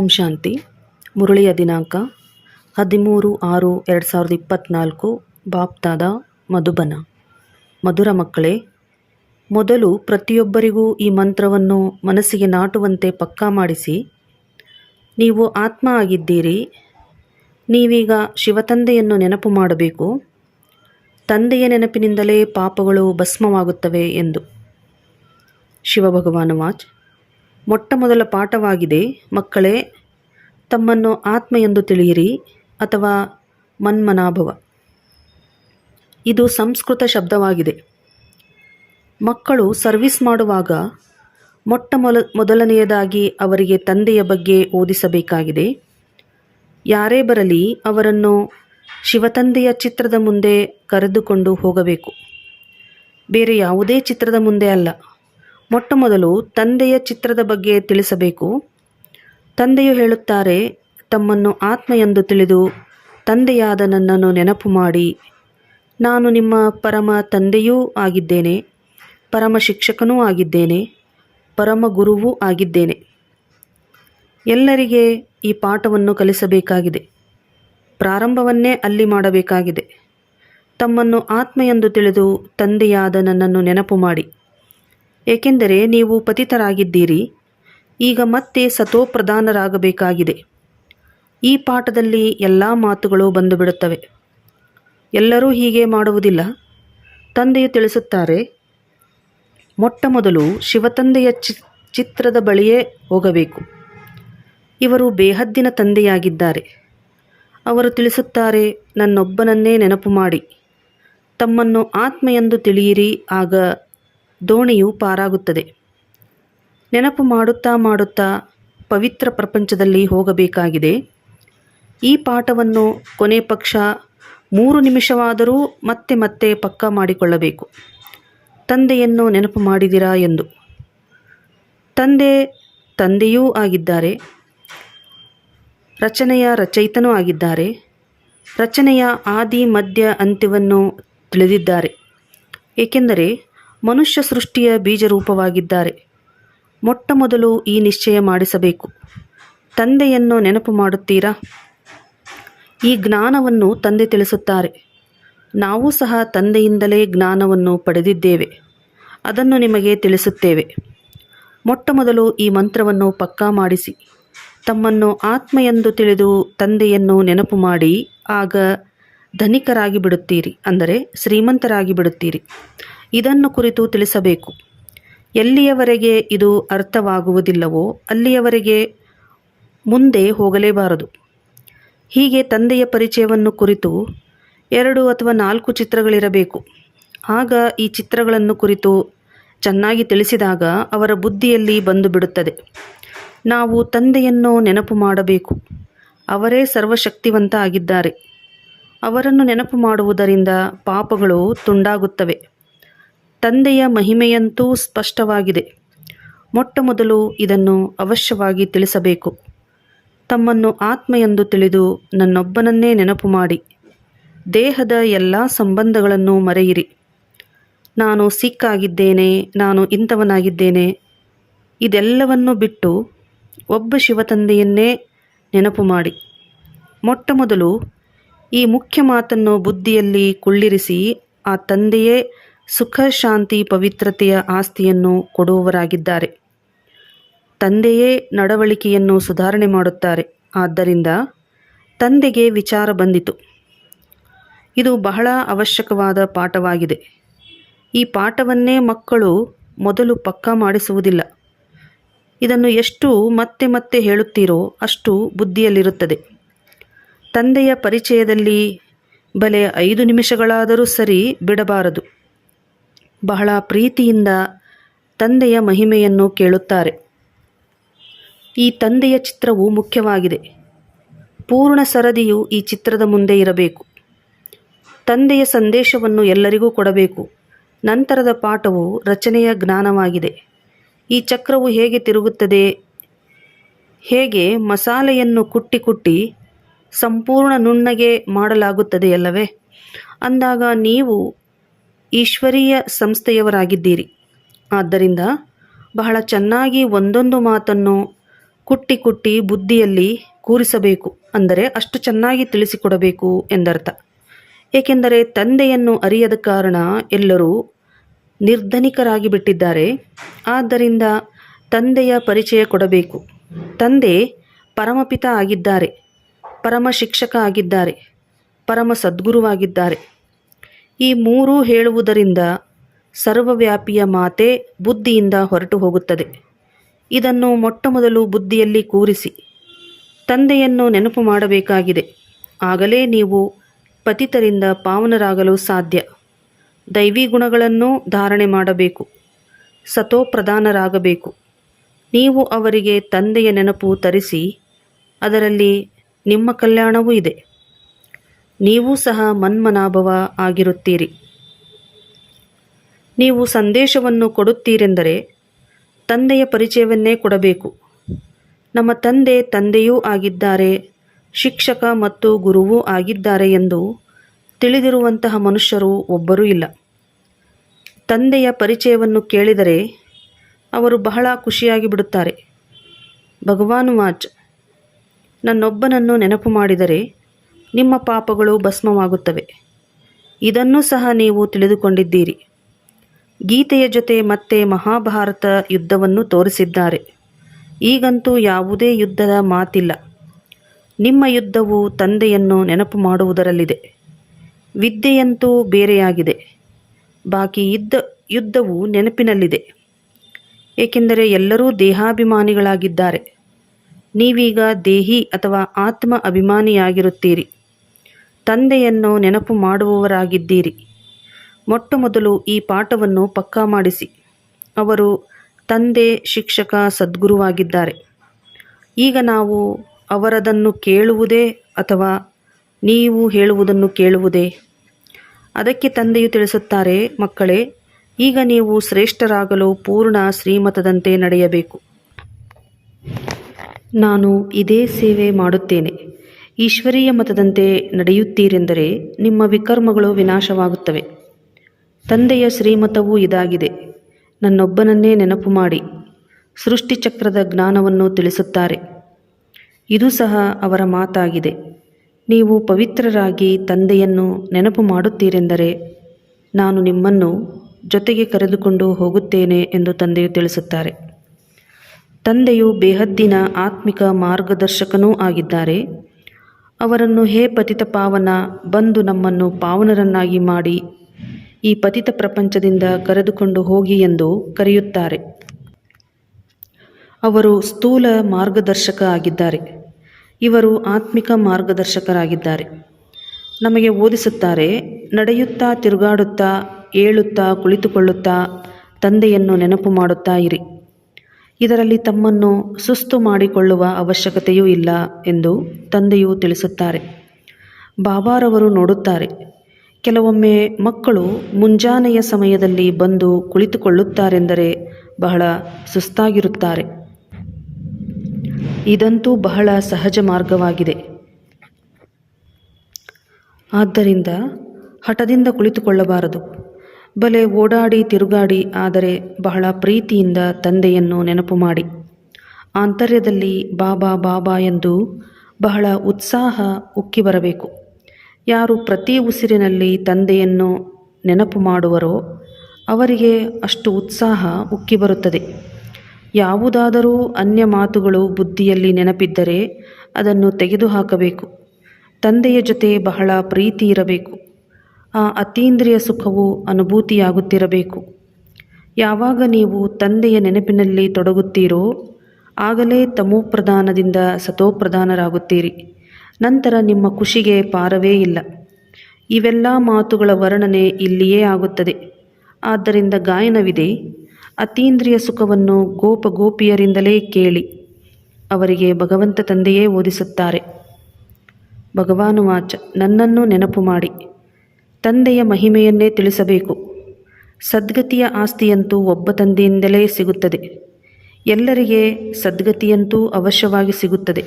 ಓಂ ಶಾಂತಿ. ಮುರಳಿಯ ದಿನಾಂಕ ಹದಿಮೂರು ಆರು ಎರಡು ಸಾವಿರದ ಇಪ್ಪತ್ತ್ನಾಲ್ಕು ಬಾಪ್ತಾದ ಮಧುಬನ. ಮಧುರ ಮಕ್ಕಳೇ, ಮೊದಲು ಪ್ರತಿಯೊಬ್ಬರಿಗೂ ಈ ಮಂತ್ರವನ್ನು ಮನಸ್ಸಿಗೆ ನಾಟುವಂತೆ ಪಕ್ಕಾ ಮಾಡಿಸಿ, ನೀವು ಆತ್ಮ ಆಗಿದ್ದೀರಿ, ನೀವೀಗ ಶಿವತಂದೆಯನ್ನು ನೆನಪು ಮಾಡಬೇಕು, ತಂದೆಯ ನೆನಪಿನಿಂದಲೇ ಪಾಪಗಳು ಭಸ್ಮವಾಗುತ್ತವೆ ಎಂದು. ಶಿವಭಗವಾನ್ ವಾಚ್. ಮೊಟ್ಟ ಮೊದಲ ಪಾಠವಾಗಿದೆ. ಮಕ್ಕಳೇ, ತಮ್ಮನ್ನು ಆತ್ಮ ಎಂದು ತಿಳಿಯಿರಿ ಅಥವಾ ಮನ್ಮನಾಭವ. ಇದು ಸಂಸ್ಕೃತ ಶಬ್ದವಾಗಿದೆ. ಮಕ್ಕಳು ಸರ್ವಿಸ್ ಮಾಡುವಾಗ ಮೊಟ್ಟ ಮೊಲ, ಮೊದಲನೆಯದಾಗಿ ಅವರಿಗೆ ತಂದೆಯ ಬಗ್ಗೆ ಓದಿಸಬೇಕಾಗಿದೆ. ಯಾರೇ ಬರಲಿ ಅವರನ್ನು ಶಿವತಂದೆಯ ಚಿತ್ರದ ಮುಂದೆ ಕರೆದುಕೊಂಡು ಹೋಗಬೇಕು. ಬೇರೆ ಯಾವುದೇ ಚಿತ್ರದ ಮುಂದೆ ಅಲ್ಲ. ಮೊಟ್ಟ ಮೊದಲು ತಂದೆಯ ಚಿತ್ರದ ಬಗ್ಗೆ ತಿಳಿಸಬೇಕು. ತಂದೆಯು ಹೇಳುತ್ತಾರೆ, ತಮ್ಮನ್ನು ಆತ್ಮ ಎಂದು ತಿಳಿದು ತಂದೆಯಾದ ನನ್ನನ್ನು ನೆನಪು ಮಾಡಿ. ನಾನು ನಿಮ್ಮ ಪರಮ ತಂದೆಯೂ ಆಗಿದ್ದೇನೆ, ಪರಮ ಶಿಕ್ಷಕನೂ ಆಗಿದ್ದೇನೆ, ಪರಮ ಗುರುವೂ ಆಗಿದ್ದೇನೆ. ಎಲ್ಲರಿಗೆ ಈ ಪಾಠವನ್ನು ಕಲಿಸಬೇಕಾಗಿದೆ. ಪ್ರಾರಂಭವನ್ನೇ ಅಲ್ಲಿ ಮಾಡಬೇಕಾಗಿದೆ. ತಮ್ಮನ್ನು ಆತ್ಮ ಎಂದು ತಿಳಿದು ತಂದೆಯಾದ ನನ್ನನ್ನು ನೆನಪು ಮಾಡಿ. ಏಕೆಂದರೆ ನೀವು ಪತಿತರಾಗಿದ್ದೀರಿ. ಈಗ ಮತ್ತೆ ಸತೋಪ್ರಧಾನರಾಗಬೇಕಾಗಿದೆ. ಈ ಪಾಠದಲ್ಲಿ ಎಲ್ಲ ಮಾತುಗಳು ಬಂದುಬಿಡುತ್ತವೆ. ಎಲ್ಲರೂ ಹೀಗೆ ಮಾಡುವುದಿಲ್ಲ. ತಂದೆಯು ತಿಳಿಸುತ್ತಾರೆ ಮೊಟ್ಟ ಮೊದಲು ಶಿವತಂದೆಯ ಚಿ, ಚಿತ್ರದ ಬಳಿಯೇ ಹೋಗಬೇಕು. ಇವರು ಬೇಹದ್ದಿನ ತಂದೆಯಾಗಿದ್ದಾರೆ. ಅವರು ತಿಳಿಸುತ್ತಾರೆ, ನನ್ನೊಬ್ಬನನ್ನೇ ನೆನಪು ಮಾಡಿ. ತಮ್ಮನ್ನು ಆತ್ಮ ಎಂದು ತಿಳಿಯಿರಿ, ಆಗ ದೋಣಿಯು ಪಾರಾಗುತ್ತದೆ. ನೆನಪು ಮಾಡುತ್ತಾ ಮಾಡುತ್ತಾ ಪವಿತ್ರ ಪ್ರಪಂಚದಲ್ಲಿ ಹೋಗಬೇಕಾಗಿದೆ. ಈ ಪಾಠವನ್ನು ಕೊನೆ ಪಕ್ಷ ಮೂರು ನಿಮಿಷವಾದರೂ ಮತ್ತೆ ಮತ್ತೆ ಪಕ್ಕಾ ಮಾಡಿಕೊಳ್ಳಬೇಕು. ತಂದೆಯನ್ನು ನೆನಪು ಮಾಡಿದಿರಾ ಎಂದು. ತಂದೆ ತಂದೆಯೂ ಆಗಿದ್ದಾರೆ. ರಚನೆಯ ರಚಯಿತನೂ ಆಗಿದ್ದಾರೆ. ರಚನೆಯ ಆದಿ, ಮಧ್ಯ, ಅಂತ್ಯವನ್ನು ತಿಳಿದಿದ್ದಾರೆ. ಏಕೆಂದರೆ ಮನುಷ್ಯ ಸೃಷ್ಟಿಯ ಬೀಜರೂಪವಾಗಿದ್ದಾರೆ. ಮೊಟ್ಟ ಮೊದಲು ಈ ನಿಶ್ಚಯ ಮಾಡಿಸಬೇಕು. ತಂದೆಯನ್ನು ನೆನಪು ಮಾಡುತ್ತೀರಾ? ಈ ಜ್ಞಾನವನ್ನು ತಂದೆ ತಿಳಿಸುತ್ತಾರೆ. ನಾವು ಸಹ ತಂದೆಯಿಂದಲೇ ಜ್ಞಾನವನ್ನು ಪಡೆದಿದ್ದೇವೆ. ಅದನ್ನು ನಿಮಗೆ ತಿಳಿಸುತ್ತೇವೆ. ಮೊಟ್ಟ ಮೊದಲು ಈ ಮಂತ್ರವನ್ನು ಪಕ್ಕಾ ಮಾಡಿಸಿ. ತಮ್ಮನ್ನು ಆತ್ಮ ಎಂದು ತಿಳಿದು ತಂದೆಯನ್ನು ನೆನಪು ಮಾಡಿ, ಆಗ ಧನಿಕರಾಗಿ ಬಿಡುತ್ತೀರಿ ಅಂದರೆ ಶ್ರೀಮಂತರಾಗಿ ಬಿಡುತ್ತೀರಿ ಇದನ್ನು ಕುರಿತು ತಿಳಿಸಬೇಕು. ಎಲ್ಲಿಯವರೆಗೆ ಇದು ಅರ್ಥವಾಗುವುದಿಲ್ಲವೋ ಅಲ್ಲಿಯವರೆಗೆ ಮುಂದೆ ಹೋಗಲೇಬಾರದು. ಹೀಗೆ ತಂದೆಯ ಪರಿಚಯವನ್ನು ಕುರಿತು ಎರಡು ಅಥವಾ ನಾಲ್ಕು ಚಿತ್ರಗಳಿರಬೇಕು. ಆಗ ಈ ಚಿತ್ರಗಳನ್ನು ಕುರಿತು ಚೆನ್ನಾಗಿ ತಿಳಿಸಿದಾಗ ಅವರ ಬುದ್ಧಿಯಲ್ಲಿ ಬಂದು ಬಿಡುತ್ತದೆ ನಾವು ತಂದೆಯನ್ನು ನೆನಪು ಮಾಡಬೇಕು. ಅವರೇ ಸರ್ವಶಕ್ತಿವಂತ ಆಗಿದ್ದಾರೆ. ಅವರನ್ನು ನೆನಪು ಮಾಡುವುದರಿಂದ ಪಾಪಗಳು ತುಂಡಾಗುತ್ತವೆ. ತಂದೆಯ ಮಹಿಮೆಯಂತೂ ಸ್ಪಷ್ಟವಾಗಿದೆ. ಮೊಟ್ಟ ಮೊದಲು ಇದನ್ನು ಅವಶ್ಯವಾಗಿ ತಿಳಿಸಬೇಕು. ತಮ್ಮನ್ನು ಆತ್ಮ ಎಂದು ತಿಳಿದು ನನ್ನೊಬ್ಬನನ್ನೇ ನೆನಪು ಮಾಡಿ. ದೇಹದ ಎಲ್ಲ ಸಂಬಂಧಗಳನ್ನು ಮರೆಯಿರಿ. ನಾನು ಸಿಕ್ ಆಗಿದ್ದೇನೆ ನಾನು ಇಂಥವನಾಗಿದ್ದೇನೆ. ಇದೆಲ್ಲವನ್ನು ಬಿಟ್ಟು ಒಬ್ಬ ಶಿವತಂದೆಯನ್ನೇ ನೆನಪು ಮಾಡಿ. ಮೊಟ್ಟ ಮೊದಲು ಈ ಮುಖ್ಯ ಮಾತನ್ನು ಬುದ್ಧಿಯಲ್ಲಿ ಕುಳ್ಳಿರಿಸಿ ಆ ತಂದೆಯೇ ಸುಖ, ಶಾಂತಿ, ಪವಿತ್ರತೆಯ ಆಸ್ತಿಯನ್ನು ಕೊಡುವವರಾಗಿದ್ದಾರೆ. ತಂದೆಯೇ ನಡವಳಿಕೆಯನ್ನು ಸುಧಾರಣೆ ಮಾಡುತ್ತಾರೆ. ಆದ್ದರಿಂದ ತಂದೆಗೆ ವಿಚಾರ ಬಂದಿತು. ಇದು ಬಹಳ ಅವಶ್ಯಕವಾದ ಪಾಠವಾಗಿದೆ. ಈ ಪಾಠವನ್ನೇ ಮಕ್ಕಳು ಮೊದಲು ಪಕ್ಕಾ ಮಾಡಿಸುವುದಿಲ್ಲ. ಇದನ್ನು ಎಷ್ಟು ಮತ್ತೆ ಮತ್ತೆ ಹೇಳುತ್ತೀರೋ ಅಷ್ಟು ಬುದ್ಧಿಯಲ್ಲಿರುತ್ತದೆ. ತಂದೆಯ ಪರಿಚಯದಲ್ಲಿ ಬಲೆ ಐದು ನಿಮಿಷಗಳಾದರೂ ಸರಿ ಬಿಡಬಾರದು. ಬಹಳ ಪ್ರೀತಿಯಿಂದ ತಂದೆಯ ಮಹಿಮೆಯನ್ನು ಕೇಳುತ್ತಾರೆ. ಈ ತಂದೆಯ ಚಿತ್ರವು ಮುಖ್ಯವಾಗಿದೆ. ಪೂರ್ಣ ಸರದಿಯು ಈ ಚಿತ್ರದ ಮುಂದೆ ಇರಬೇಕು. ತಂದೆಯ ಸಂದೇಶವನ್ನು ಎಲ್ಲರಿಗೂ ಕೊಡಬೇಕು. ನಂತರದ ಪಾಠವು ರಚನೆಯ ಜ್ಞಾನವಾಗಿದೆ. ಈ ಚಕ್ರವು ಹೇಗೆ ತಿರುಗುತ್ತದೆ? ಹೇಗೆ ಮಸಾಲೆಯನ್ನು ಕುಟ್ಟಿ ಕುಟ್ಟಿ ಸಂಪೂರ್ಣ ನುಣ್ಣಗೆ ಮಾಡಲಾಗುತ್ತದೆಯಲ್ಲವೇ ಅಂದಾಗ ನೀವು ಈಶ್ವರೀಯ ಸಂಸ್ಥೆಯವರಾಗಿದ್ದೀರಿ. ಆದ್ದರಿಂದ ಬಹಳ ಚೆನ್ನಾಗಿ ಒಂದೊಂದು ಮಾತನ್ನು ಕುಟ್ಟಿ ಕುಟ್ಟಿ ಬುದ್ಧಿಯಲ್ಲಿ ಕೂರಿಸಬೇಕು ಅಂದರೆ ಅಷ್ಟು ಚೆನ್ನಾಗಿ ತಿಳಿಸಿಕೊಡಬೇಕು ಎಂದರ್ಥ. ಏಕೆಂದರೆ ತಂದೆಯನ್ನು ಅರಿಯದ ಕಾರಣ ಎಲ್ಲರೂ ನಿರ್ಧನಿಕರಾಗಿ ಬಿಟ್ಟಿದ್ದಾರೆ ಆದ್ದರಿಂದ ತಂದೆಯ ಪರಿಚಯ ಕೊಡಬೇಕು. ತಂದೆ ಪರಮಪಿತ ಆಗಿದ್ದಾರೆ. ಪರಮ ಶಿಕ್ಷಕ ಆಗಿದ್ದಾರೆ. ಪರಮ ಸದ್ಗುರುವಾಗಿದ್ದಾರೆ. ಈ ಮೂರೂ ಹೇಳುವುದರಿಂದ ಸರ್ವವ್ಯಾಪಿಯ ಮಾತೆ ಬುದ್ಧಿಯಿಂದ ಹೊರಟು ಹೋಗುತ್ತದೆ. ಇದನ್ನು ಮೊಟ್ಟಮೊದಲು ಬುದ್ಧಿಯಲ್ಲಿ ಕೂರಿಸಿ, ತಂದೆಯನ್ನು ನೆನಪು ಮಾಡಬೇಕಾಗಿದೆ. ಆಗಲೇ ನೀವು ಪತಿತರಿಂದ ಪಾವನರಾಗಲು ಸಾಧ್ಯ. ದೈವಿ ಗುಣಗಳನ್ನು ಧಾರಣೆ ಮಾಡಬೇಕು ಸತೋಪ್ರಧಾನರಾಗಬೇಕು ನೀವು ಅವರಿಗೆ ತಂದೆಯ ನೆನಪು ತರಿಸಿ, ಅದರಲ್ಲಿ ನಿಮ್ಮ ಕಲ್ಯಾಣವೂ ಇದೆ. ನೀವು ಸಹ ಮನ್ಮನಾಭವ ಆಗಿರುತ್ತೀರಿ. ನೀವು ಸಂದೇಶವನ್ನು ಕೊಡುತ್ತೀರೆಂದರೆ ತಂದೆಯ ಪರಿಚಯವನ್ನೇ ಕೊಡಬೇಕು. ನಮ್ಮ ತಂದೆ ತಂದೆಯೂ ಆಗಿದ್ದಾರೆ, ಶಿಕ್ಷಕ ಮತ್ತು ಗುರುವೂ ಆಗಿದ್ದಾರೆ ಎಂದು ತಿಳಿದಿರುವಂತಹ ಮನುಷ್ಯರು ಒಬ್ಬರೂ ಇಲ್ಲ. ತಂದೆಯ ಪರಿಚಯವನ್ನು ಕೇಳಿದರೆ ಅವರು ಬಹಳ ಖುಷಿಯಾಗಿ ಬಿಡುತ್ತಾರೆ ಭಗವಾನ್ ವಾಚ್, ನನ್ನೊಬ್ಬನನ್ನು ನೆನಪು ಮಾಡಿದರೆ ನಿಮ್ಮ ಪಾಪಗಳು ಭಸ್ಮವಾಗುತ್ತವೆ. ಇದನ್ನು ಸಹ ನೀವು ತಿಳಿದುಕೊಂಡಿದ್ದೀರಿ. ಗೀತೆಯ ಜೊತೆ ಮತ್ತೆ ಮಹಾಭಾರತ ಯುದ್ಧವನ್ನು ತೋರಿಸಿದ್ದಾರೆ. ಈಗಂತೂ ಯಾವುದೇ ಯುದ್ಧದ ಮಾತಿಲ್ಲ. ನಿಮ್ಮ ಯುದ್ಧವು ತಂದೆಯನ್ನು ನೆನಪು ಮಾಡುವುದರಲ್ಲಿದೆ. ವಿದ್ಯೆಯಂತೂ ಬೇರೆಯಾಗಿದೆ. ಬಾಕಿ ಯುದ್ಧ ಯುದ್ಧವು ನೆನಪಿನಲ್ಲಿದೆ. ಏಕೆಂದರೆ ಎಲ್ಲರೂ ದೇಹಾಭಿಮಾನಿಗಳಾಗಿದ್ದಾರೆ. ನೀವೀಗ ದೇಹಿ ಅಥವಾ ಆತ್ಮ ಅಭಿಮಾನಿಯಾಗಿರುತ್ತೀರಿ. ತಂದೆಯನ್ನು ನೆನಪು ಮಾಡುವವರಾಗಿದ್ದೀರಿ. ಮೊಟ್ಟ ಮೊದಲು ಈ ಪಾಠವನ್ನು ಪಕ್ಕಾ ಮಾಡಿಸಿ. ಅವರು ತಂದೆ, ಶಿಕ್ಷಕ, ಸದ್ಗುರುವಾಗಿದ್ದಾರೆ. ಈಗ ನಾವು ಅವರದನ್ನು ಕೇಳುವುದೇ ಅಥವಾ ನೀವು ಹೇಳುವುದನ್ನು ಕೇಳುವುದೇ? ಅದಕ್ಕೆ ತಂದೆಯು ತಿಳಿಸುತ್ತಾರೆ, ಮಕ್ಕಳೇ, ಈಗ ನೀವು ಶ್ರೇಷ್ಠರಾಗಲು ಪೂರ್ಣ ಶ್ರೀಮತದಂತೆ ನಡೆಯಬೇಕು. ನಾನು ಇದೇ ಸೇವೆ ಮಾಡುತ್ತೇನೆ. ಈಶ್ವರೀಯ ಮತದಂತೆ ನಡೆಯುತ್ತೀರೆಂದರೆ ನಿಮ್ಮ ವಿಕರ್ಮಗಳು ವಿನಾಶವಾಗುತ್ತವೆ. ತಂದೆಯ ಶ್ರೀಮತವೂ ಇದಾಗಿದೆ. ನನ್ನೊಬ್ಬನನ್ನೇ ನೆನಪು ಮಾಡಿ. ಸೃಷ್ಟಿಚಕ್ರದ ಜ್ಞಾನವನ್ನು ತಿಳಿಸುತ್ತಾರೆ. ಇದು ಸಹ ಅವರ ಮಾತಾಗಿದೆ. ನೀವು ಪವಿತ್ರರಾಗಿ ತಂದೆಯನ್ನು ನೆನಪು ಮಾಡುತ್ತೀರೆಂದರೆ ನಾನು ನಿಮ್ಮನ್ನು ಜೊತೆಗೆ ಕರೆದುಕೊಂಡು ಹೋಗುತ್ತೇನೆ ಎಂದು ತಂದೆಯು ತಿಳಿಸುತ್ತಾರೆ. ತಂದೆಯು ಬೇಹದ್ದಿನ ಆತ್ಮಿಕ ಮಾರ್ಗದರ್ಶಕನೂ ಆಗಿದ್ದಾರೆ. ಅವರನ್ನು ಹೇ ಪತಿತ ಪಾವನ, ಬಂದು ನಮ್ಮನ್ನು ಪಾವನರನ್ನಾಗಿ ಮಾಡಿ, ಈ ಪತಿತ ಪ್ರಪಂಚದಿಂದ ಕರೆದುಕೊಂಡು ಹೋಗಿ ಎಂದು ಕರೆಯುತ್ತಾರೆ. ಅವರು ಸ್ಥೂಲ ಮಾರ್ಗದರ್ಶಕ ಆಗಿದ್ದಾರೆ. ಇವರು ಆತ್ಮಿಕ ಮಾರ್ಗದರ್ಶಕರಾಗಿದ್ದಾರೆ. ನಮಗೆ ಓದಿಸುತ್ತಾರೆ, ನಡೆಯುತ್ತಾ ತಿರುಗಾಡುತ್ತಾ, ಏಳುತ್ತಾ ಕುಳಿತುಕೊಳ್ಳುತ್ತಾ, ತಂದೆಯನ್ನು ನೆನಪು ಮಾಡುತ್ತಾ ಇರಿ. ಇದರಲ್ಲಿ ತಮ್ಮನ್ನು ಸುಸ್ತು ಮಾಡಿಕೊಳ್ಳುವ ಅವಶ್ಯಕತೆಯೂ ಇಲ್ಲ ಎಂದು ತಂದೆಯು ತಿಳಿಸುತ್ತಾರೆ. ಬಾಬಾರವರು ನೋಡುತ್ತಾರೆ, ಕೆಲವೊಮ್ಮೆ ಮಕ್ಕಳು ಮುಂಜಾನೆಯ ಸಮಯದಲ್ಲಿ ಬಂದು ಕುಳಿತುಕೊಳ್ಳುತ್ತಾರೆಂದರೆ ಬಹಳ ಸುಸ್ತಾಗಿರುತ್ತಾರೆ. ಇದಂತೂ ಬಹಳ ಸಹಜ ಮಾರ್ಗವಾಗಿದೆ. ಆದ್ದರಿಂದ ಹಠದಿಂದ ಕುಳಿತುಕೊಳ್ಳಬಾರದು. ಬಲೆ ಓಡಾಡಿ ತಿರುಗಾಡಿ, ಆದರೆ ಬಹಳ ಪ್ರೀತಿಯಿಂದ ತಂದೆಯನ್ನು ನೆನಪು ಮಾಡಿ. ಆಂತರ್ಯದಲ್ಲಿ ಬಾಬಾ ಬಾಬಾ ಎಂದು ಬಹಳ ಉತ್ಸಾಹ ಉಕ್ಕಿ ಬರಬೇಕು. ಯಾರು ಪ್ರತಿ ಉಸಿರಿನಲ್ಲಿ ತಂದೆಯನ್ನು ನೆನಪು ಮಾಡುವರೋ ಅವರಿಗೆ ಅಷ್ಟು ಉತ್ಸಾಹ ಉಕ್ಕಿ ಬರುತ್ತದೆ. ಯಾವುದಾದರೂ ಅನ್ಯ ಮಾತುಗಳು ಬುದ್ಧಿಯಲ್ಲಿ ನೆನಪಿದ್ದರೆ ಅದನ್ನು ತೆಗೆದುಹಾಕಬೇಕು. ತಂದೆಯ ಜೊತೆ ಬಹಳ ಪ್ರೀತಿ ಇರಬೇಕು. ಆ ಅತೀಂದ್ರಿಯ ಸುಖವು ಅನುಭೂತಿಯಾಗುತ್ತಿರಬೇಕು. ಯಾವಾಗ ನೀವು ತಂದೆಯ ನೆನಪಿನಲ್ಲಿ ತೊಡಗುತ್ತೀರೋ, ಆಗಲೇ ತಮೋಪ್ರಧಾನದಿಂದ ಸತೋಪ್ರಧಾನರಾಗುತ್ತೀರಿ ನಂತರ ನಿಮ್ಮ ಖುಷಿಗೆ ಪಾರವೇ ಇಲ್ಲ. ಇವೆಲ್ಲ ಮಾತುಗಳ ವರ್ಣನೆ ಇಲ್ಲಿಯೇ ಆಗುತ್ತದೆ. ಆದ್ದರಿಂದ ಗಾಯನವಿದೆ, ಅತೀಂದ್ರಿಯ ಸುಖವನ್ನು ಗೋಪ ಗೋಪಿಯರಿಂದಲೇ ಕೇಳಿ. ಅವರಿಗೆ ಭಗವಂತ ತಂದೆಯೇ ಓದಿಸುತ್ತಾರೆ. ಭಗವಾನುವಾಚ, ನನ್ನನ್ನು ನೆನಪು ಮಾಡಿ. ತಂದೆಯ ಮಹಿಮೆಯನ್ನೇ ತಿಳಿಸಬೇಕು. ಸದ್ಗತಿಯ ಆಸ್ತಿಯಂತೂ ಒಬ್ಬ ತಂದೆಯಿಂದಲೇ ಸಿಗುತ್ತದೆ. ಎಲ್ಲರಿಗೆ ಸದ್ಗತಿಯಂತೂ ಅವಶ್ಯವಾಗಿ ಸಿಗುತ್ತದೆ.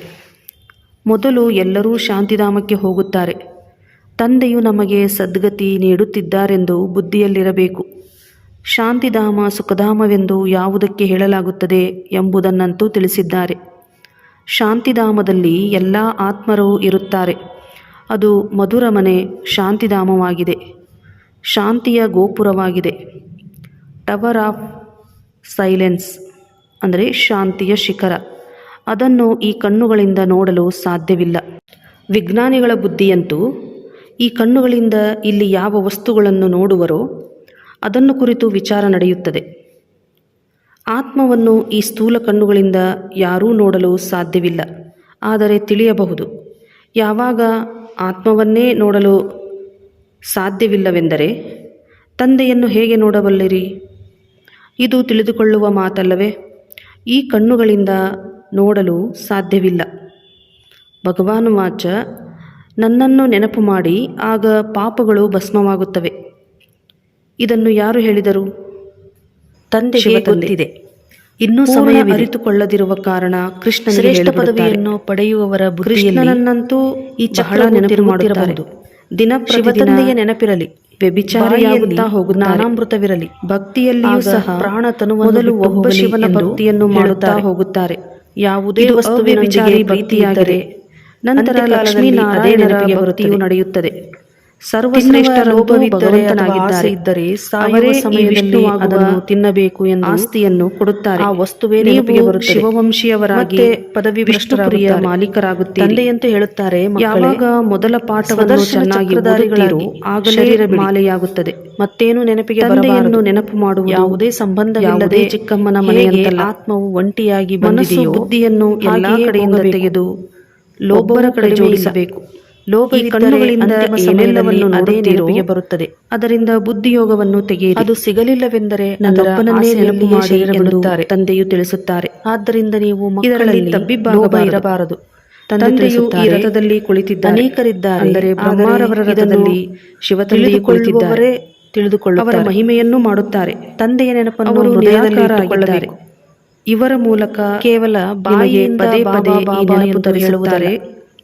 ಮೊದಲು ಎಲ್ಲರೂ ಶಾಂತಿಧಾಮಕ್ಕೆ ಹೋಗುತ್ತಾರೆ. ತಂದೆಯು ನಮಗೆ ಸದ್ಗತಿ ನೀಡುತ್ತಿದ್ದಾರೆಂದು ಬುದ್ಧಿಯಲ್ಲಿರಬೇಕು. ಶಾಂತಿಧಾಮ ಸುಖಧಾಮವೆಂದು ಯಾವುದಕ್ಕೆ ಹೇಳಲಾಗುತ್ತದೆ ಎಂಬುದನ್ನಂತೂ ತಿಳಿಸಿದ್ದಾರೆ. ಶಾಂತಿಧಾಮದಲ್ಲಿ ಎಲ್ಲ ಆತ್ಮರು ಇರುತ್ತಾರೆ. ಅದು ಮಧುರ ಮನೆ ಶಾಂತಿಧಾಮವಾಗಿದೆ, ಶಾಂತಿಯ ಗೋಪುರವಾಗಿದೆ. ಟವರ್ ಆಫ್ ಸೈಲೆನ್ಸ್ ಅಂದರೆ ಶಾಂತಿಯ ಶಿಖರ. ಅದನ್ನು ಈ ಕಣ್ಣುಗಳಿಂದ ನೋಡಲು ಸಾಧ್ಯವಿಲ್ಲ. ವಿಜ್ಞಾನಿಗಳ ಬುದ್ಧಿಯಂತೂ ಈ ಕಣ್ಣುಗಳಿಂದ ಇಲ್ಲಿ ಯಾವ ವಸ್ತುಗಳನ್ನು ನೋಡುವರೋ ಅದನ್ನು ಕುರಿತು ವಿಚಾರ ನಡೆಯುತ್ತದೆ. ಆತ್ಮವನ್ನು ಈ ಸ್ಥೂಲ ಕಣ್ಣುಗಳಿಂದ ಯಾರೂ ನೋಡಲು ಸಾಧ್ಯವಿಲ್ಲ, ಆದರೆ ತಿಳಿಯಬಹುದು. ಯಾವಾಗ ಆತ್ಮವನ್ನೇ ನೋಡಲು ಸಾಧ್ಯವಿಲ್ಲವೆಂದರೆ ತಂದೆಯನ್ನು ಹೇಗೆ ನೋಡಬಲ್ಲಿರಿ? ಇದು ತಿಳಿದುಕೊಳ್ಳುವ ಮಾತಲ್ಲವೇ? ಈ ಕಣ್ಣುಗಳಿಂದ ನೋಡಲು ಸಾಧ್ಯವಿಲ್ಲ. ಭಗವಾನ್ ವಾಚ ನನ್ನನ್ನು ನೆನಪು ಮಾಡಿ ಆಗ ಪಾಪಗಳು ಭಸ್ಮವಾಗುತ್ತವೆ. ಇದನ್ನು ಯಾರು ಹೇಳಿದರು? ತಂದೆ. ಗೊತ್ತಿದೆ. ಇನ್ನೂ ಸಮಯ ಅರಿತುಕೊಳ್ಳದಿರುವ ಕಾರಣ ಕೃಷ್ಣ ಶ್ರೇಷ್ಠ ಪದವಿಯನ್ನು ಪಡೆಯುವವರ ಕೃಷ್ಣನನ್ನಂತೂ ಈ ಚಹಳ ನೆನಪು. ದಿನ ಶಿವತಂದೆಯ ನೆನಪಿರಲಿ. ವ್ಯಭಿಚಾರಿಯಾಗುತ್ತಾ ಜ್ಞಾನಾಮೃತವಿರಲಿ ಭಕ್ತಿಯಲ್ಲಿಯೂ ಸಹ ಪ್ರಾಣ ತನು ಮೊದಲು ಒಬ್ಬ ಶಿವನ ಭಕ್ತಿಯನ್ನು ಮಾಡುತ್ತಾ ಹೋಗುತ್ತಾರೆ. ಯಾವುದೇ ಇದು ವ್ಯಭಿಚಾರಿ ಇದ್ದರೆ ನಂತರ ಲಕ್ಷ್ಮೀ ಅದೇ ನೆನಪಿಗೆ ನಡೆಯುತ್ತದೆ. ಲೋಭವಿದ್ದರೆ ಭಗವಂತನಾಗಿದ್ದಾರೆ. ಇದ್ದರೆ ಸಮಯದಲ್ಲಿ ಅದನ್ನು ತಿನ್ನಬೇಕು ಎಂದು ಆಸ್ತಿಯನ್ನು ಕೊಡುತ್ತಾರೆ. ಆ ವಸ್ತುವೇ ನೆನಪಿಗೆ. ಶಿವವಂಶಿಯವರಾಗಿ ಪದವಿ ವಿಷ್ಣುಪ್ರಿಯ ಮಾಲೀಕರಾಗುತ್ತೆ ಅಂತ ಹೇಳುತ್ತಾರೆ ಯಾವಾಗ ಮೊದಲ ಪಾಠವನ್ನು ಚೆನ್ನಾಗಿ ಓದುತ್ತೀರೋ ಆಗಲೇ ಮಾಲೆಯಾಗುತ್ತದೆ. ಮತ್ತೇನು ನೆನಪಿಗೆ ತಂದೆಯನ್ನು ನೆನಪು ಮಾಡುವ ಯಾವುದೇ ಸಂಬಂಧ ಯಾವುದೇ ಚಿಕ್ಕಮ್ಮನ ಮನೆಯಲ್ಲಿ ಮನೆಯಂತಲ್ಲ. ಆತ್ಮವು ಒಂಟಿಯಾಗಿ ಮನಸ್ಸು ಬಂದಿದೆಯೋ ಬುದ್ಧಿಯನ್ನು ಎಲ್ಲಾ ಕಡೆಯಿಂದ ತೆಗೆದು ಲೋಬರ ಕಡೆ ಜೋಡಿಸಬೇಕು ಕಣ್ಣುಗಳಿಂದ ಏನೆಲ್ಲವನ್ನು ಅದೇ ನೆನಪಿಗೆ ಬರುತ್ತದೆ. ಅದರಿಂದ ಬುದ್ಧಿಯೋಗವನ್ನು ತೆಗೆಯಿರಿ. ಅದು ಸಿಗಲಿಲ್ಲವೆಂದರೆ ನನ್ನೊಬ್ಬನನ್ನೇ ನೆನಪು ಮಾಡಿ ಬಿಡುತ್ತಾರೆ ತಂದೆಯು ತಿಳಿಸುತ್ತಾರೆ. ಆದ್ದರಿಂದ ನೀವು ಇದರಲ್ಲಿ ತಬ್ಬಿಬ್ಬಾಗಬಾರದು. ಇರಬಾರದು. ತಂದೆಯು ಈ ರಥದಲ್ಲಿ ಕುಳಿತಿದ್ದ ಅನೇಕರಿದ್ದಾರೆ. ಅಂದರೆ ಬ್ರಹ್ಮಾರವರ ರಥದಲ್ಲಿ ಶಿವ ಕುಳಿತಿದ್ದಾರೆ. ತಿಳಿದುಕೊಳ್ಳುವವರೇ ತಿಳಿದುಕೊಳ್ಳುತ್ತಾರೆ. ಅವರ ಮಹಿಮೆಯನ್ನು ಮಾಡುತ್ತಾರೆ. ತಂದೆಯ ನೆನಪನ್ನು ಹೃದಯದಲ್ಲಿ ಇವರ ಮೂಲಕ ಕೇವಲ ಬಾಯಿಯಿಂದ ಪದೇ ಪದೇ ಈ ನೆನಪು ಹೇಳುವುದಲ್ಲ.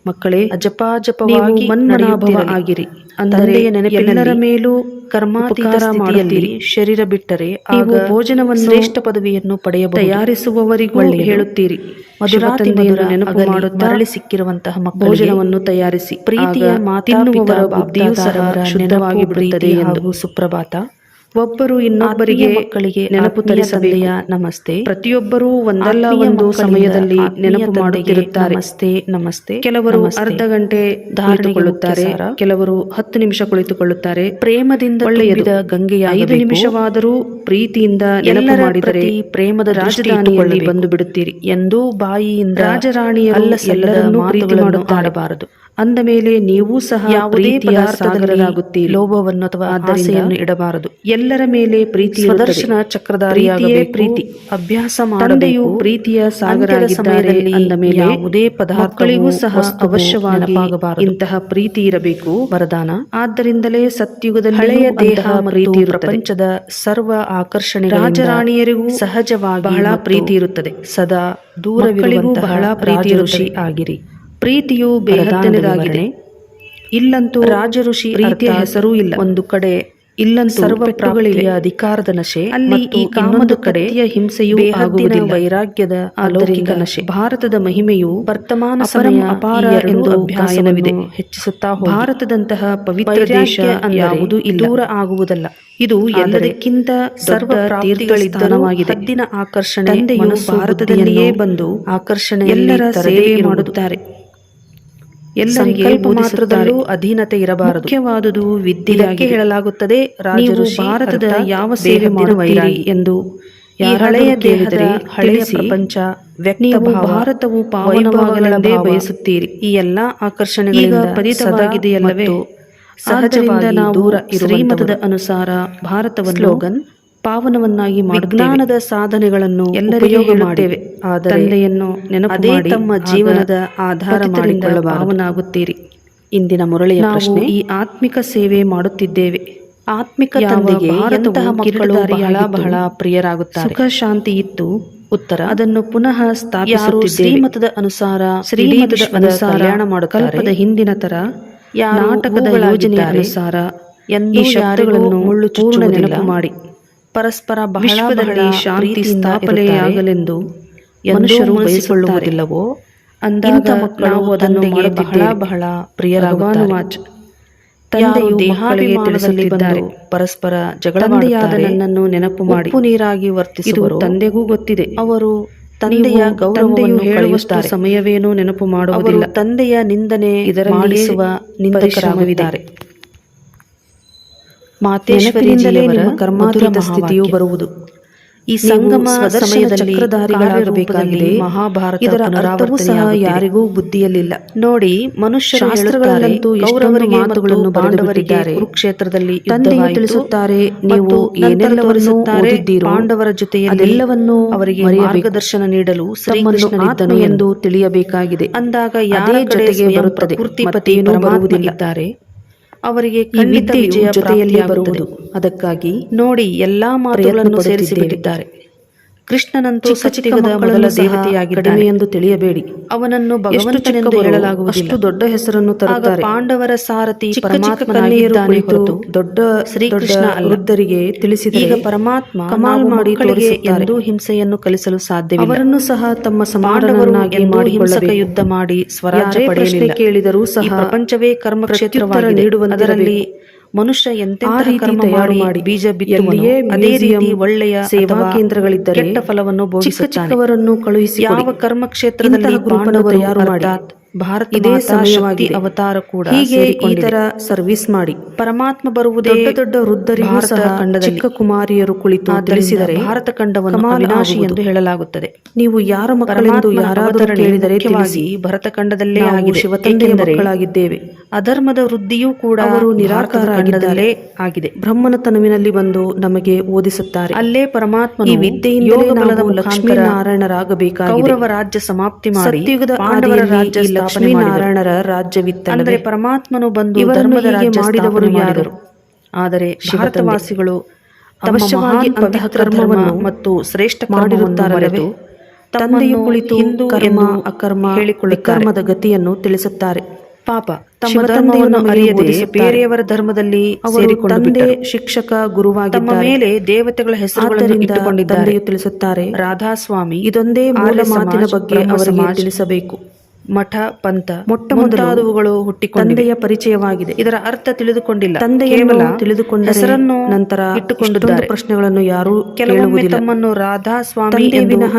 ಮಕ್ಕಳೇ ಅಜಪಾಜಪವಾಗಿ ಮನ್ಮನಾಭವ ಆಗಿರಿ. ಅಂದರೆ ಮೇಲೂ ಕರ್ಮಾಧಿಕಾರ ಮಾಡುತ್ತೀರಿ. ಶರೀರ ಬಿಟ್ಟರೆ ಆಗ ಭೋಜನವನ್ನು ಶ್ರೇಷ್ಠ ಪದವಿಯನ್ನು ಪಡೆಯಬಹುದು. ತಯಾರಿಸುವವರಿಗೂ ಹೇಳುತ್ತೀರಿ. ಮಧುರಾತಿ ನೆನಪು ಮಾಡುತ್ತಾ ಮರಳಿ ಸಿಕ್ಕಿರುವಂತಹ ಭೋಜನವನ್ನು ತಯಾರಿಸಿ. ಪ್ರೀತಿಯ ಮಾತಿನ್ನುವರ ಬುದ್ಧಿಯು ಬಾಪ್ದಾದರವರ ಶುದ್ಧವಾಗಿ ಬಿಡುತ್ತದೆ ಎಂದು ಸುಪ್ರಭಾತ ಒಬ್ಬರು ಇನ್ನೊಬ್ಬರಿಗೆ ಮಕ್ಕಳಿಗೆ ನೆನಪು ತರಿಸಬೇಕು. ನಮಸ್ತೆ. ಪ್ರತಿಯೊಬ್ಬರೂ ಒಂದಲ್ಲ ಒಂದು ಸಮಯದಲ್ಲಿ ನೆನಪು ಮಾಡುತ್ತಿರುತ್ತಾರೆ. ನಮಸ್ತೆ ನಮಸ್ತೆ ಕೆಲವರು ಅರ್ಧ ಗಂಟೆ ಧಾರಣೆಗೊಳ್ಳುತ್ತಾರೆ ಕೆಲವರು ಹತ್ತು ನಿಮಿಷ ಕುಳಿತುಕೊಳ್ಳುತ್ತಾರೆ. ಪ್ರೇಮದಿಂದ ಒಳ್ಳೆಯದ. ಗಂಗೆಯ. ಐದು ನಿಮಿಷವಾದರೂ ಪ್ರೀತಿಯಿಂದ ನೆನಪು ಮಾಡಿದರೆ ಪ್ರೇಮದ ರಾಜಧಾನಿಯಲ್ಲಿ. ಬಂದು ಬಿಡುತ್ತೀರಿ ಎಂದು ಬಾಯಿಯಿಂದ ರಾಜರಾಣಿಯ ಅಲ್ಲ ಎಲ್ಲರನ್ನೂ ಪ್ರೀತಿ ಆಡಬಾರದು. ಅಂದ ಮೇಲೆ ನೀವು ಸಹ ಯಾವುದೇ ಪದಾರ್ಥದಲ್ಲಿ ಲೋಭವನ್ನು ಅಥವಾ ಆಸೆಯನ್ನು ಇಡಬಾರದು. ಎಲ್ಲರ ಮೇಲೆ ಪ್ರೀತಿ ಸುದರ್ಶನ ಚಕ್ರಧಾರಿಯಾಗಬೇಕು. ಪ್ರೀತಿ. ಅಭ್ಯಾಸ ತಂದೆಯು ಪ್ರೀತಿಯ ಸಾಗರ ಸಮಯದಲ್ಲಿ ಅಂದ ಮೇಲೆ ಯಾವುದೇ ಪದಾರ್ಥಗಳಿಗೂ ಸಹ ಅವಶ್ಯವಾಗಬಾರದು ಅವಶ್ಯವಾಗಿ. ಇಂತಹ ಪ್ರೀತಿ ಇರಬೇಕು. ವರದಾನ. ಆದ್ದರಿಂದಲೇ ಸತ್ಯುಗದಲ್ಲಿ ಹಳೆಯ ದೇಹ ಪ್ರೀತಿ ಪ್ರಪಂಚದ ಸರ್ವ ಆಕರ್ಷಣೆ ರಾಜರಾಣಿಯರಿಗೂ ಸಹಜವಾಗಿ ಬಹಳ ಪ್ರೀತಿ ಇರುತ್ತದೆ. ಸದಾ ದೂರವಿರುವಂತಹ ಬಹಳ ಪ್ರೀತಿ ಋಷಿ ಆಗಿರಿ. ಪ್ರೀತಿಯು ಬೇಹತ್ತನದಾಗಿದೆ. ಇಲ್ಲಂತೂ ರಾಜಋಷಿ ಪ್ರೀತಿಯ ಅರ್ಥಾತ್ ಹೆಸರೂ ಇಲ್ಲ. ಒಂದು ಕಡೆ ಇಲ್ಲಂತೂ ಸರ್ವ ಪೆಟ್ಟುಗಳಿವೆ ಅಧಿಕಾರದ ನಶೆ ಅಲ್ಲಿ ಈ ಕಾಮದ ಕಡೆಯ ಹಿಂಸೆಯು ಹಾಗೂ ಆಗುವುದಿಲ್ಲ. ವೈರಾಗ್ಯದ ಅಲೌಕಿಕ ನಶೆ. ಭಾರತದ ಮಹಿಮೆಯು ವರ್ತಮಾನ ಸಮಯ ಅಪಾರ ಎಂದು ಅಭ್ಯಾಸನವಿದೆ ಹೆಚ್ಚಿಸುತ್ತಾ ಭಾರತದಂತಹ ಪವಿತ್ರ ದೇಶ ಯಾವುದು ದೂರ ಆಗುವುದಲ್ಲ. ಇದು ಎಲ್ಲದಕ್ಕಿಂತ ಸರ್ವ ಸರ್ವ ದಿನ ಆಕರ್ಷಣೆ ಭಾರತದಲ್ಲಿಯೇ ಬಂದು ಆಕರ್ಷಣೆ ಎಲ್ಲರ ಸೇವೆ ಮಾಡುತ್ತಾರೆ. ಎಲ್ಲರಿಗೆ ಮಾತ್ರದಲ್ಲೂ ಅಧೀನತೆ ಇರಬಾರದು. ಮುಖ್ಯವಾದುದು ಇದಕ್ಕೆ ಹೇಳಲಾಗುತ್ತದೆ ರಾಜರು ಭಾರತದ ಯಾವ ಸೇವೆ ಮಾಡುವೈರಿ ಮಾಡುತ್ತೀರಿ ಎಂದು ಹಳೆಯ ಕೇಳಿದರೆ ದೇಹದ ಹಳೆಯ ಪ್ರಪಂಚ ವ್ಯಕ್ತ ಭಾರತವು ಪಾವನವಾಗಲೆಂದೇ ಬಯಸುತ್ತೀರಿ. ಈ ಎಲ್ಲಾ ಆಕರ್ಷಣೆಗಳಿಂದ ಪತಿತವಾಗಿದೆಯಲ್ಲವೇ? ಮತ್ತು ಸಹಜವಾಗಿ ನಾವು ದೂರ ಶ್ರೀಮತದ. ಅನುಸಾರ ಭಾರತವನ್ನು ಸ್ಲೋಗನ್ ಪಾವನವನ್ನಾಗಿ ಮಾಡುತ್ತೇವೆ ವಿಜ್ಞಾನದ ಸಾಧನೆಗಳನ್ನು ಎಲ್ಲರಿಗೂ ಉಪಯೋಗ ಹೇಳುತ್ತೇವೆ. ತಂದೆಯನ್ನು ನೆನಪು ತಮ್ಮ ಜೀವನದ ಆಧಾರ ಪಾವನಾಗುತ್ತೀರಿ. ಇಂದಿನ ಮುರಳಿಯ ಪ್ರಶ್ನೆ ಈ ಆತ್ಮಿಕ ಸೇವೆ ಮಾಡುತ್ತಿದ್ದೇವೆ. ಆತ್ಮಿಕ ತಂದೆಗೆ ಎಂತಹ ಮಕ್ಕಳು ಬಹಳ ಬಹಳ ಪ್ರಿಯರಾಗುತ್ತಾರೆ. ಸುಖ ಶಾಂತಿ ಇತ್ತು? ಉತ್ತರ ಅದನ್ನು ಪುನಃ ಸ್ಥಾಪಿಸುತ್ತಿದ್ದೇವೆ. ಶ್ರೀಮತದ ಅನುಸಾರ ಶ್ರೀಮತದ ಅನುಸಾರ ಕಲ್ಪದ ಹಿಂದಿನ ತರ ನಾಟಕದ ಯೋಜನೆಯ ಅನುಸಾರ ಈ ಶಬ್ದಗಳನ್ನು ಮುಳ್ಳು ಚೂರ್ಣ ನೆನಪು ಮಾಡಿ. ಪರಸ್ಪರ ಬಹಳ ಶಾಂತಿ ಸ್ಥಾಪನೆಯಾಗಲೆಂದು ಮನುಷ್ಯರು ಬಯಸಿಕೊಳ್ಳುವುದಿಲ್ಲವೋ? ಅಂದಾಗ ಮಕ್ಕಳು ನಾವು ಅದನ್ನು ತಂದೆಗೆ ಬಹಳ ಬಹಳ ಪ್ರಿಯರಾಗುತ್ತಾರೆ. ತಂದೆಯು ಮಕ್ಕಳಿಗೆ ತಿಳಿಸಲಿದ್ದಾರೆ ಪರಸ್ಪರ ಜಗಳ ನನ್ನನ್ನು ನೆನಪು ಮಾಡಿ. ನೀರಾಗಿ ವರ್ತಿಸುವರು. ತಂದೆಗೂ ಗೊತ್ತಿದೆ. ಅವರು ತಂದೆಯ ಗೌರವವನ್ನು ಹೇಳುವಷ್ಟು ಸಮಯವೇನೂ ನೆನಪು ಮಾಡುವುದಿಲ್ಲ. ತಂದೆಯ ನಿಂದನೆ ಇದರ ಮಾಡಿಸುವ ಪರಿಶ್ರಮವಿದೆ. ನಿಂದಕರಾಗುತ್ತಾರೆ ಮಾತೇಶ್ವರಿ ನೆನಪಿನಿಂದಲೇ ಜಿಯವರ ನಿಮ್ಮ ಕರ್ಮಾತೀತ ಸ್ಥಿತಿಯು ಬರುವುದು. ಈ ಸಂಗಮ ಸಮಯದಲ್ಲಿ ಕಾರ್ಯರೂಪದಲ್ಲಿ ಮಹಾಭಾರತ ಇದರ ಅರ್ಥವೂ ಸಹ ಯಾರಿಗೂ ಬುದ್ಧಿಯಲ್ಲಿಲ್ಲ. ನೋಡಿ ಮನುಷ್ಯ ಶಾಸ್ತ್ರಗಳಲ್ಲಂತೂ ಎಷ್ಟೊಂದು ಮಾತುಗಳನ್ನು ಬಾಂಧವರಿದ್ದಾರೆ. ಕುರುಕ್ಷೇತ್ರದಲ್ಲಿ ತಂದೆಯು ತಿಳಿಸುತ್ತಾರೆ ನೀವು ಏನೆಲ್ಲವನ್ನು ಓದಿದ್ದೀರೋ ಪಾಂಡವರ ಜೊತೆಯಲ್ಲಿ ಅದೆಲ್ಲವನ್ನೂ ಅವರಿಗೆ ಮಾರ್ಗದರ್ಶನ ನೀಡಲು ಶ್ರೀಕೃಷ್ಣನಿದ್ದನು ಎಂದು ತಿಳಿಯಬೇಕಾಗಿದೆ. ಅಂದಾಗ ಅದೇ ಯಾರ ಜೊತೆಗೆ ಬರುತ್ತದೆ ಕೃತಿಪತಿಯನ್ನು ಬರುವುದಿಲ್ಲ. ಅವರಿಗೆ ಖಂಡಿತ ವಿಜಯ ಜೊತೆಯಲ್ಲಿ. ಬರುವುದು. ಅದಕ್ಕಾಗಿ ನೋಡಿ ಎಲ್ಲಾ ಮಾತುಗಳನ್ನು ಸೇರಿಸಿ ಸೇರಿಸಿಬಿಟ್ಟಿದ್ದಾರೆ ಕೃಷ್ಣನಂತೂ ಸಚಿವದ ಮೊದಲ ದೇವತೆಯಾಗಿದ್ದಾನೆ ಎಂದು ತಿಳಿಯಬೇಡಿ. ಅವನನ್ನು ಭಗವಂತನೆಂದು ಅಷ್ಟು ದೊಡ್ಡ ಹೆಸರನ್ನು ತರುತ್ತಾರೆ. ಪಾಂಡವರ ಸಾರಥಿ ಪರಮಾತ್ಮನಾಗಿದ್ದಾನೆ ಹೊರತು ದೊಡ್ಡ ಶ್ರೀಕೃಷ್ಣ. ವೃದ್ಧರಿಗೆ ತಿಳಿಸಿದ ಈಗ ಪರಮಾತ್ಮ ಕಮಾಲ್ ಮಾಡಿ ಎಂದು ಹಿಂಸೆಯನ್ನು ಕಲಿಸಲು ಸಾಧ್ಯವಿಲ್ಲ. ಅವರನ್ನು ಸಹ ತಮ್ಮ ಸಮಾಡವರನ್ನಾಗಿ ಮಾಡಿ ಹಿಂಸಕ ಯುದ್ಧ ಮಾಡಿ ಸ್ವರಾಜ್ಯ ಪಡೆಯಲಿಲ್ಲ. ಕೇಳಿದರೂ ಸಹ ಪ್ರಪಂಚವೇ ಕರ್ಮ ನೀಡುವಂತರಲ್ಲಿ ಮನುಷ್ಯ ಎಂತೆಂತಹ ಕರ್ಮ ಮಾಡಿ ಮಾಡಿ ಬೀಜ ಬಿತ್ತಲಿಯೇ ಅದೇ ರೀತಿ ಒಳ್ಳೆಯ ಸೇವಾ ಕೇಂದ್ರಗಳಿದ್ದರೆ ಫಲವನ್ನು ಚಿಕ್ಕ ಚಿಕ್ಕವರನ್ನು ಕಳುಹಿಸಿ ಯಾವ ಕರ್ಮ ಕ್ಷೇತ್ರದಲ್ಲಿ ಗುರುಪಣವರು ಯಾರು ಮಾಡಿ? ಭಾರತ ಇದೇ ಶಕ್ತಿ ಅವತಾರ ಕೂಡ ಹೀಗೆ ಈ ತರ ಸರ್ವಿಸ್ ಮಾಡಿ. ಪರಮಾತ್ಮ ಬರುವುದೇ ದೊಡ್ಡ ದೊಡ್ಡ ವೃದ್ಧರಿಗೂ ಸಹ. ಚಿಕ್ಕ ಕುಮಾರಿಯರು ಕುಳಿತು ತಿಳಿಸಿದರೆ ಭಾರತ ಖಂಡವನ್ನು ಅವಿನಾಶಿ ಎಂದು ಹೇಳಲಾಗುತ್ತದೆ. ನೀವು ಯಾರ ಮಕ್ಕಳೆಂದು ಯಾರಾದರೂ ಕೇಳಿದರೆ ತಿಳಿಸಿ. ಭರತ ಖಂಡದಲ್ಲೇ ನಾವು ಆಗಿದೆ. ಶಿವತಂದೆಯ ಮಕ್ಕಳಾಗಿದ್ದೇವೆ. ಅಧರ್ಮದ ವೃದ್ಧಿಯೂ ಕೂಡ ಅವರು ಭಾರತದ ನಿರಾಕಾರ ಖಂಡದಲ್ಲೇ ಆಗಿದೆ. ಬ್ರಹ್ಮನ ತನುವಿನಲ್ಲಿ ಬಂದು ನಮಗೆ ಓದಿಸುತ್ತಾರೆ. ಅಲ್ಲೇ ಪರಮಾತ್ಮ ಈ ವಿದ್ಯೆಯಿಂದ ನಾವು ಮುಖಾಂತರ ಲಕ್ಷ್ಮೀನಾರಾಯಣರಾಗಬೇಕಾಗಿದೆ. ರಾಜ್ಯ ಸಮಾಪ್ತಿ ಮಾಡಿ ಪಾಂಡವರ ರಾಜ್ಯ ಈ ರಾಜ್ಯವಿತ್ತ. ಲಕ್ಷ್ಮೀನಾರಾಯಣರ ಅಂದರೆ ಪರಮಾತ್ಮನು ಬಂದು ಧರ್ಮದ ಮಾಡಿದವರು ಯಾರು? ಆದರೆ. ಭಾರತವಾಸಿಗಳು ಅವಶ್ಯವಾಗಿ ಅಂತಹ ಕರ್ಮವನ್ನು ಮತ್ತು ಶ್ರೇಷ್ಠ ಮಾಡಿರುತ್ತಾರಲ್ಲವೇ ಮಾಡಿರುತ್ತಾರಲ್ಲವೇ ತಂದೆಯು ಕುಳಿತು ಕರ್ಮ ಅಕರ್ಮ ಹೇಳಿಕೊಳ್ಳಿ ಕರ್ಮದ ಗತಿಯನ್ನು ತಿಳಿಸುತ್ತಾರೆ. ಪಾಪ ತಮ್ಮ ಧರ್ಮವನ್ನು ಅರಿಯದೆ ಬೇರೆಯವರ ಧರ್ಮದಲ್ಲಿ ತಂದೆ ಶಿಕ್ಷಕ ಶಿಕ್ಷಕ ತಮ್ಮ ಮೇಲೆ ದೇವತೆಗಳ ಹೆಸರುಗಳನ್ನು ತಂದೆಯು ತಿಳಿಸುತ್ತಾರೆ. ರಾಧಾಸ್ವಾಮಿ ಇದೊಂದೇ ಮೂಲ ಮಾತಿನ ಬಗ್ಗೆ ಅವರಿಗೆ ತಿಳಿಸಬೇಕು. ಮಠ ಪಂಥ ಮೊಟ್ಟ ಮೊದಲಾದವುಗಳು ಹುಟ್ಟಿಕೊಂಡೆಯ ತಂದೆಯ ಪರಿಚಯವಾಗಿದೆ. ಇದರ ಅರ್ಥ ತಿಳಿದುಕೊಂಡಿಲ್ಲ. ತಂದೆ ಕೇವಲ ತಿಳಿದುಕೊಂಡ ಹೆಸರನ್ನು ನಂತರ ಇಟ್ಟುಕೊಂಡಿದ್ದಾರೆ. ಪ್ರಶ್ನೆಗಳನ್ನು ಯಾರು ಕೆಲವೊಮ್ಮೆ ತಮ್ಮನ್ನು ರಾಧಾ ಸ್ವಾಮಿ ವಿನಃ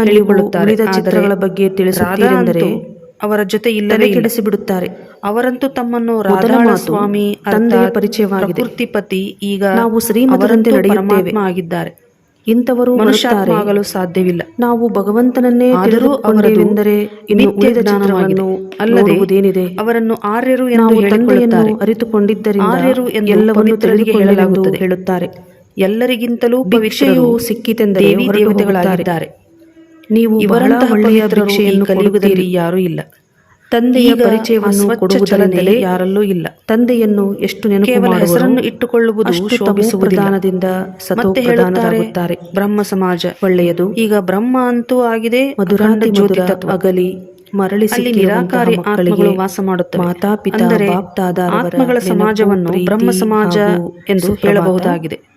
ಉಳಿದ ಚಿತ್ರಗಳ ಬಗ್ಗೆ ತಿಳಿಸುತ್ತಾರೆ ಅವರ ಜೊತೆ ಇಲ್ಲದೆ ಕೆಡಿಸಿಬಿಡುತ್ತಾರೆ ಇಲ್ಲ. ಕೆಡಿಸಿ ಬಿಡುತ್ತಾರೆ ಅವರಂತೂ ತಮ್ಮನ್ನು ರಾಧಾಳ ಸ್ವಾಮಿ ತಂದೆಯ ಪರಿಚಯವಾಗಿದೆ. ಪ್ರಕೃತಿಪತಿ ಈಗ ನಾವು ಶ್ರೀಮದರಂತೆ. ಆಗಿದ್ದಾರೆ. ಇಂಥವರು. ಆಗಲು ಸಾಧ್ಯವಿಲ್ಲ. ನಾವು ಭಗವಂತನನ್ನೇ ಆದರೂ ಅವರೆಂದರೆ. ಚಿತ್ರಗಳನ್ನು ಅಲ್ಲದೆ ಅವರನ್ನು ಆರ್ಯರು ಎಂದು ನಾವು ತಂದೆಯನ್ನು ಅರಿತುಕೊಂಡಿದ್ದರೆ ಆರ್ಯರು ಎಲ್ಲವನ್ನು ತಿಳಿದು ಹೇಳಲಾಗುತ್ತದೆ. ಹೇಳುತ್ತಾರೆ. ಎಲ್ಲರಿಗಿಂತಲೂ ಭವಿಷ್ಯವು ಸಿಕ್ಕಿತೆಂದರೆ ದೇವತೆಗಳಾಗಿದ್ದಾರೆ. ನೀವು ಇವರಂತಹ ಒಳ್ಳೆಯ ಪವಿತ್ರರು ಕಲಿಯುವುದರಲ್ಲಿ ಯಾರೂ ಇಲ್ಲ. ತಂದೆಯ ಪರಿಚಯವನ್ನು ಕೊಡುವುದರಿಂದಲೇ ಯಾರಲ್ಲೂ ಇಲ್ಲ. ತಂದೆಯನ್ನು ಎಷ್ಟು ನೆನಪು ಕೇವಲ ಹೆಸರನ್ನು ಇಟ್ಟುಕೊಳ್ಳುವುದು ಪ್ರಧಾನದಿಂದ ಮತ್ತೆ ಬ್ರಹ್ಮ ಸಮಾಜ. ಒಳ್ಳೆಯದು. ಈಗ ಬ್ರಹ್ಮ ಅಂತೂ ಆಗಿದೆ ಮಧುರಾಂತಿ ಅಖಂಡ ಜ್ಯೋತಿ ತತ್ವ. ಅಗಲಿ ಮರಳಿ ಅಲ್ಲಿ ನಿರಾಕಾರಿ ಆತ್ಮಗಳು ವಾಸ ಮಾಡುತ್ತವೆ. ಮಾತಾ ಪಿತಾ ಆತ್ಮಗಳ ಸಮಾಜವನ್ನು ಬ್ರಹ್ಮ ಸಮಾಜ ಎಂದು ಹೇಳಬಹುದಾಗಿದೆ.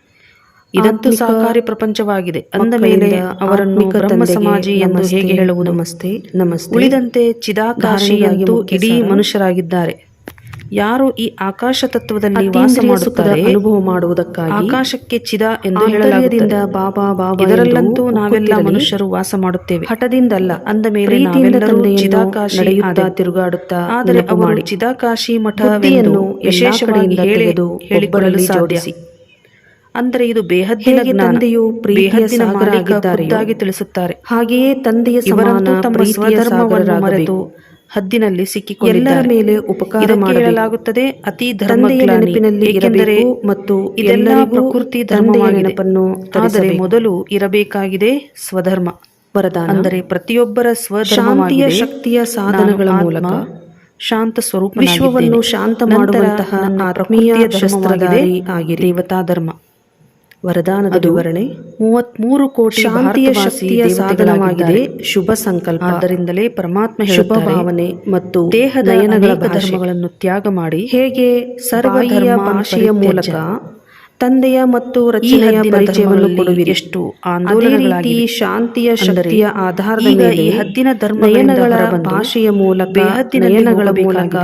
ಇದಂತೂ ಸಹಕಾರಿ ಪ್ರಪಂಚವಾಗಿದೆ. ಅಂದ ಮೇಲೆ ಅವರನ್ನು ಬ್ರಹ್ಮ ಸಮಾಜಿ ಎಂದು ಹೇಗೆ ಹೇಳುವುದು. ನಮಸ್ತೆ. ನಮಸ್ತೆ. ಉಳಿದಂತೆ ಚಿದಾಕಾಶಿ ಎಂದು ಇಡೀ ಮನುಷ್ಯರಾಗಿದ್ದಾರೆ. ಯಾರು ಈ ಆಕಾಶ ತತ್ವದಲ್ಲಿ ವಾಸ ಮಾಡುತ್ತಾರೆ? ಅನುಭವ ಮಾಡುವುದಕ್ಕಾಗಿ ಆಕಾಶಕ್ಕೆ ಚಿದ ಎಂದು ಹೇಳಲಾಗುತ್ತದೆ. ಬಾಬಾ ಬಾಬಾ ಇದರಲ್ಲಂತೂ ನಾವೆಲ್ಲ ಮನುಷ್ಯರು ವಾಸ ಮಾಡುತ್ತೇವೆ. ಹಠದಿಂದಲ್ಲ ಅಂದ ಮೇಲೆ ನಾವೆಲ್ಲರೂ ಚಿದಾಕಾಶಿ ನಡೆಯುತ್ತಾ ತಿರುಗಾಡುತ್ತಾ ಆದರೆ ಅವರು ಚಿದಾಕಾಶಿ ಮಠ ಯಶೇಷಗಳಿಂದ ಹೇಳಿದು ಹೇಳಿಕೊಳ್ಳಲು ಜೋಡಿಸಿ. ಅಂದರೆ ಇದು ಬೇಹದ್ದಿನ. ತಂದೆಯು ಪ್ರೀತಿಯ ಖುದ್ದಾಗಿ ತಿಳಿಸುತ್ತಾರೆ. ಹಾಗೆಯೇ ತಂದೆಯ ಸಮಾನ ತಮ್ಮ ಸ್ವಧರ್ಮವನ್ನು ಮರೆತು. ಹದ್ದಿನಲ್ಲಿ ಎಲ್ಲರ ಮೇಲೆ ಉಪಕಾರ ಮಾಡಲಾಗುತ್ತದೆ. ಅತಿ ಧರ್ಮದ ನೆನಪಿನಲ್ಲಿ ಏಕೆಂದರೆ ಮತ್ತು ಇದೆಲ್ಲ ಪ್ರಕೃತಿ ಧರ್ಮವಾಗಿ ನೆನಪನ್ನು ಆದರೆ ಮೊದಲು ಇರಬೇಕಾಗಿದೆ ಸ್ವಧರ್ಮ. ವರದಾನ. ಅಂದರೆ ಪ್ರತಿಯೊಬ್ಬರ ಸ್ವಶಾಂತಿಯ ಶಾಂತಿಯ ಶಕ್ತಿಯ ಸಾಧನಗಳ ಮೂಲಕ ಶಾಂತ ಸ್ವರೂಪ ವಿಶ್ವವನ್ನು ಶಾಂತ ಮಾಡುವಂತಹ ಆತ್ಮೀಯ ಶಸ್ತ್ರಧಾರಿ ಆಗಿ ದೇವತಾ ಧರ್ಮ. ವರದಾನದ ಧೋರಣೆ ವಿವರಣೆ. ಮೂವತ್ಮೂರು ಕೋಟಿ ಶಾಂತಿಯ ಶಕ್ತಿಯ ಸಾಧನವಾಗಿದೆ ಶುಭ ಸಂಕಲ್ಪ. ಆದ್ದರಿಂದಲೇ ಪರಮಾತ್ಮ ಶುಭ ಭಾವನೆ ಮತ್ತು ದೇಹದ ಧರ್ಮಗಳನ್ನು ತ್ಯಾಗ ಮಾಡಿ ಹೇಗೆ ಸರ್ವಧರ್ಮ ಭಾಷೆಯ ಮೂಲಕ ತಂದೆಯ ಮತ್ತು ರಚನೆಯ ಪರಿಚಯವನ್ನು ಕೊಡುವಿರಿ. ಎಷ್ಟು ರೀತಿ ಶಾಂತಿಯ ಶಕ್ತಿಯ ಆಧಾರದ ಮೇಲೆ ಈ ಹದ್ದಿನ ಧರ್ಮಗಳ ಭಾಷೆಯ ಮೂಲಕ ಹದ್ದಿನ ಮೂಲಕ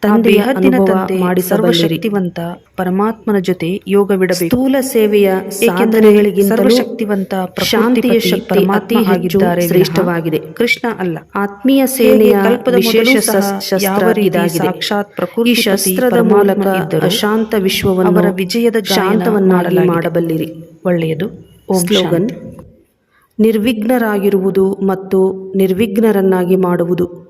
ತಂದೆಯ ಅನುಭವ ಸರ್ವಶಕ್ತಿವಂತ ಪರಮಾತ್ಮನ ಜೊತೆ ಯೋಗವಿಡಬೇಕು. ಸ್ಥೂಲ ಸೇವೆಯ ಏಕೆಂದರೆ ಸಾಧನೆಗಳಿಗಿಂತಲೂ ಸರ್ವಶಕ್ತಿವಂತ ಶಾಂತಿಯ ಶಕ್ತಿ ಅತಿ ಆಗಿದ್ದಾರೆ ಶ್ರೇಷ್ಠವಾಗಿದೆ. ಕೃಷ್ಣ ಅಲ್ಲ. ಆತ್ಮೀಯ ಸೇನೆಯ ಕಲ್ಪದ ವಿಶೇಷ ಸಾಕ್ಷಾತ್ ಪ್ರಕೃತಿ ಶಸ್ತ್ರದ ಮೂಲಕ ಶಾಂತ ವಿಶ್ವವನ್ನು ಅವರ ವಿಜಯದ ಶಾಂತವನ್ನಾಗಿ ಮಾಡಬಲ್ಲಿರಿ. ಒಳ್ಳೆಯದು. ಸ್ಲೋಗನ್ ನಿರ್ವಿಘ್ನರಾಗಿರುವುದು ಮತ್ತು ನಿರ್ವಿಘ್ನರನ್ನಾಗಿ ಮಾಡುವುದು.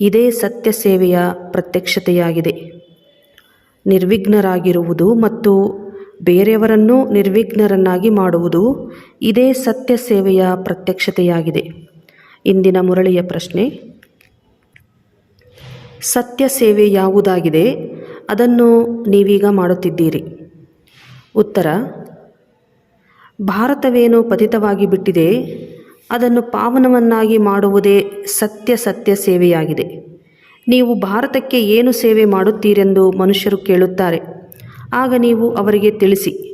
ಇದೇ ಸತ್ಯ ಸೇವೆಯ ಪ್ರತ್ಯಕ್ಷತೆಯಾಗಿದೆ. ನಿರ್ವಿಘ್ನರಾಗಿರುವುದು ಮತ್ತು ಬೇರೆಯವರನ್ನು ನಿರ್ವಿಘ್ನರನ್ನಾಗಿ ಮಾಡುವುದು ಇದೇ ಸತ್ಯ ಸೇವೆಯ ಪ್ರತ್ಯಕ್ಷತೆಯಾಗಿದೆ. ಇಂದಿನ ಮುರಳಿಯ ಪ್ರಶ್ನೆ, ಸತ್ಯ ಸೇವೆ ಯಾವುದಾಗಿದೆ? ಅದನ್ನು ನೀವೀಗ ಮಾಡುತ್ತಿದ್ದೀರಿ. ಉತ್ತರ, ಭಾರತವೇನು ಪತಿತವಾಗಿ ಬಿಟ್ಟಿದೆ. ಅದನ್ನು ಪಾವನವನ್ನಾಗಿ ಮಾಡುವುದೇ ಸತ್ಯ ಸತ್ಯ ಸೇವೆಯಾಗಿದೆ. ನೀವು ಭಾರತಕ್ಕೆ ಏನು ಸೇವೆ ಮಾಡುತ್ತೀರೆಂದು ಮನುಷ್ಯರು ಕೇಳುತ್ತಾರೆ. ಆಗ ನೀವು ಅವರಿಗೆ ತಿಳಿಸಿ,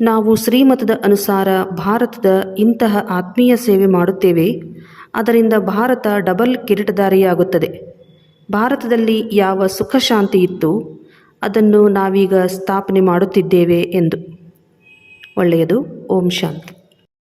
ನಾವು ಶ್ರೀಮತದ ಅನುಸಾರ ಭಾರತದ ಇಂತಹ ಆತ್ಮೀಯ ಸೇವೆ ಮಾಡುತ್ತೇವೆ. ಅದರಿಂದ ಭಾರತ ಡಬಲ್ ಕಿರೀಟಧಾರಿಯಾಗುತ್ತದೆ. ಭಾರತದಲ್ಲಿ ಯಾವ ಸುಖ ಶಾಂತಿ ಇತ್ತು, ಅದನ್ನು ನಾವೀಗ ಸ್ಥಾಪನೆ ಮಾಡುತ್ತಿದ್ದೇವೆ ಎಂದು. ಒಳ್ಳೆಯದು. ಓಂ ಶಾಂತಿ.